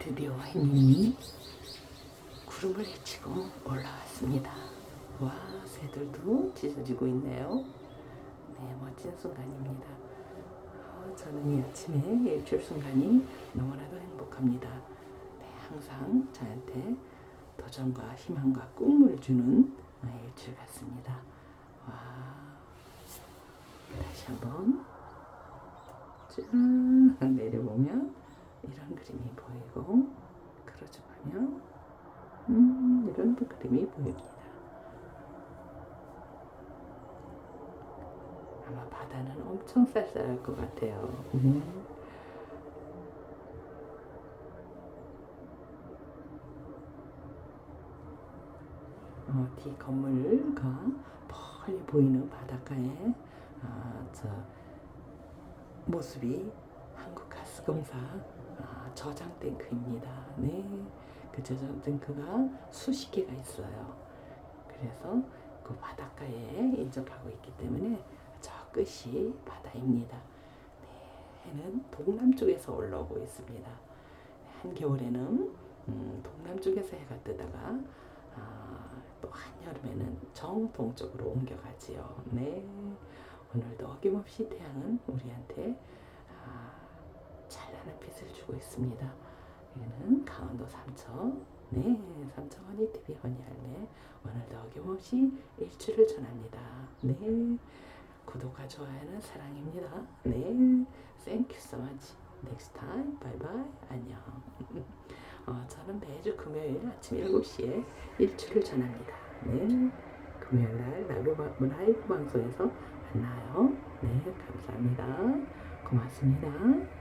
드디어 햇님이 구름을 헤치고 올라왔습니다. 와, 새들도 찢어지고 있네요. 네, 멋진 순간입니다. 어, 저는 이 아침에 일출 순간이 너무나도 행복합니다. 네, 항상 저한테 도전과 희망과 꿈을 주는 어, 일출 같습니다. 와, 다시 한번 쭉 내려보면 이런 그림이 보이고 그러죠 보면 음, 이런 또 그림이 보입니다. 아마 바다는 엄청 쌀쌀할 것 같아요. 음. 어, 뒤 건물과 멀리 보이는 바닷가에 아, 저 모습이 한국가스공사 아, 저장 탱크입니다. 네, 그 저장 탱크가 수십 개가 있어요. 그래서 그 바닷가에 인접하고 있기 때문에 저 끝이 바다입니다. 네, 해는 동남쪽에서 올라오고 있습니다. 한겨울에는 음, 동남쪽에서 해가 뜨다가 아, 또 한여름에는 정동쪽으로 옮겨가지요. 네, 오늘도 어김없이 태양은 우리한테 아, 찬란한 빛을 주고 있습니다. 여기는 강원도 삼척, 네, 삼척 허니 TV 허니 할매 오늘도 어김없이 일출을 전합니다. 네, 구독과 좋아요는 사랑입니다. 네, thank you so much. Next time, bye bye, 안녕. 어, 저는 매주 금요일 아침 7시에 일출을 전합니다. 네, 금요일 날 라이브, 방- 라이브 방송에서 만나요. 네, 감사합니다. 고맙습니다.